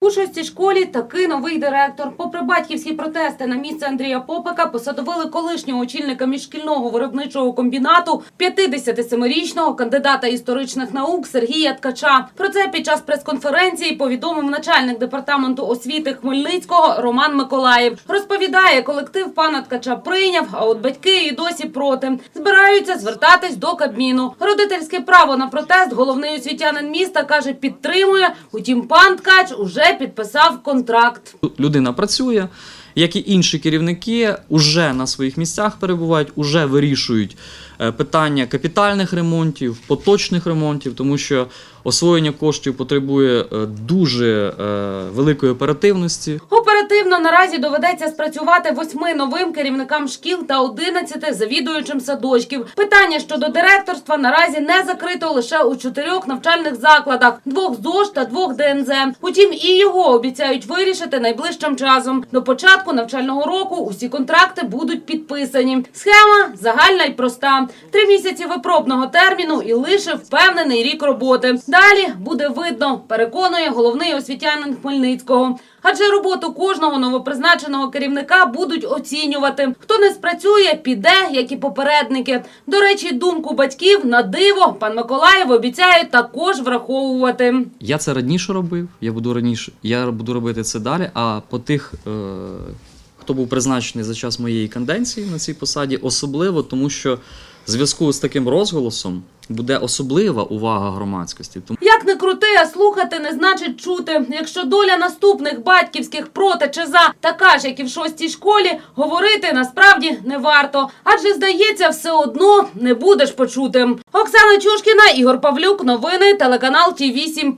У шостій школі таки новий директор. Попри батьківські протести на місце Андрія Попика, посадовили колишнього очільника міжшкільного виробничого комбінату 57-річного кандидата історичних наук Сергія Ткача. Про це під час прес-конференції повідомив начальник департаменту освіти Хмельницького Роман Миколаїв. Розповідає, колектив пана Ткача прийняв, а от батьки і досі проти. Збираються звертатись до Кабміну. Родительське право на протест головний освітянин міста каже, підтримує. Утім, пан Ткач уже підписав контракт. людина працює, як і інші керівники, уже на своїх місцях перебувають, уже вирішують е, питання капітальних ремонтів, поточних ремонтів, тому що освоєння коштів потребує е, дуже е, великої оперативності. Оперативно наразі доведеться спрацювати восьми новим керівникам шкіл та 11 завідуючим садочків. Питання щодо директорства наразі не закрито лише у чотирьох навчальних закладах: двох ЗОЖ та двох ДНЗ. Утім, і його обіцяють вирішити найближчим часом. До початку навчального року усі контракти будуть підписані. Схема загальна й проста: три місяці випробного терміну і лише впевнений рік роботи. Далі буде видно, переконує головний освітянин Хмельницького. Адже роботу кожного новопризначеного керівника будуть оцінювати. Хто не спрацює, піде, як і попередники. До речі, думку батьків на диво пан Миколаєв обіцяє також враховувати. Я це раніше робив, я буду раніше, я буду робити це далі. А по тих, е, хто був призначений за час моєї канденції на цій посаді, особливо, тому що в зв'язку з таким розголосом буде особлива увага громадськості. Тому Як не крути, а слухати не значить чути. Якщо доля наступних батьківських проти чи за така ж, як і в шостій школі, говорити насправді не варто. Адже здається, все одно не будеш почутим. Оксана Чушкіна, Ігор Павлюк, новини, телеканал Ті 8